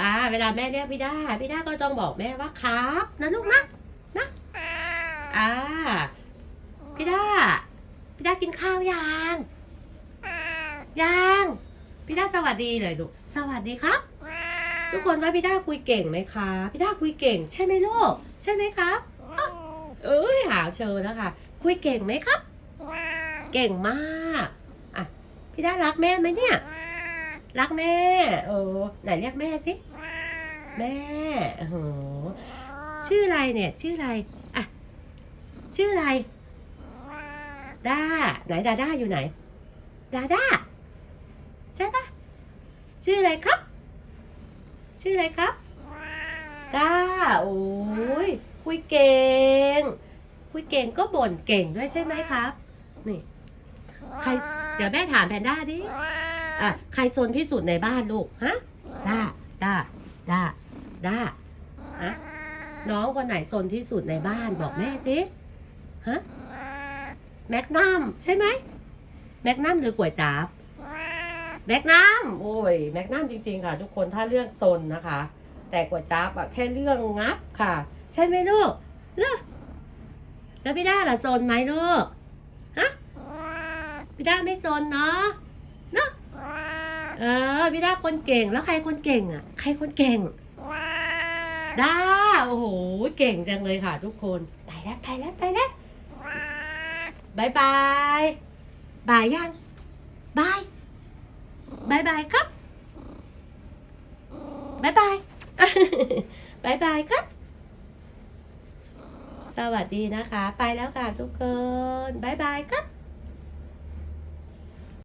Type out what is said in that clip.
อ่า เวลาแม่เรียกพี่ด้าพี่ด้าก็ต้องบอกแม่ว่าครับนะลูกนะนะอ่าพี่ด้าพี่ด้ากินข้าวยังยังพี่ด้าสวัสดีเลยลูกสวัสดีครับ ทุกคนว่าพี่ด้าคุยเก่งไหมคะพี่ด้าคุยเก่ง ใช่ไหมลูกใช่ไหมครับเอ้ยหาเชิญแล้วค่ะ คุยเก่งไหมครับ เก่งมากอะพี่ด้ารักแม่ไหมเนี่ย รักแม่ เออไหนเรียกแม่สิ แม่โอ้โหชื่ออะไรเนี่ย ชื่ออะไรอะชื่ออะไรด้าไหนดาด้าอยู่ไหน ดาด้าใช่ปะชื่ออะไรครับ ชื่ออะไรครับด้าโอ้ยคุยเก่ง คุยเก่งก็บ่นเก่งด้วยใช่ไหมครับ นี่ ใคร เดี๋ยวแม่ถามแพนด้าดิอะใครซนที่สุดในบ้านลูก ฮะด้าด้าด้า ด้าฮะน้องคนไหนซนที่สุดในบ้านบอกแม่สิฮะแมกนัมใช่ไหมแมกนัมหรือก๋วยจับแมกนัมโอ้ยแมกนัมจริงๆค่ะ ทุกคนถ้าเรื่องซนนะคะ แต่ก๋วยจับอะแค่เรื่องงับค่ะ ใช่ไหมลูกเลือกแล้วพี่ด้าล่ะซนไหมลูกฮะพี่ด้าไม่ซนเนาะเนาะเออพี่ด้าคนเก่งแล้วใครคนเก่งอะใครคนเก่ง ด้า โอ้โห เก่งจังเลยค่ะทุกคน ไปแล้วไปแล้วไปแล้วบายบายบายยังบายบายบายครับบายบายบายบายครับ สวัสดีนะคะ ไปแล้วค่ะทุกคนบายบายครับ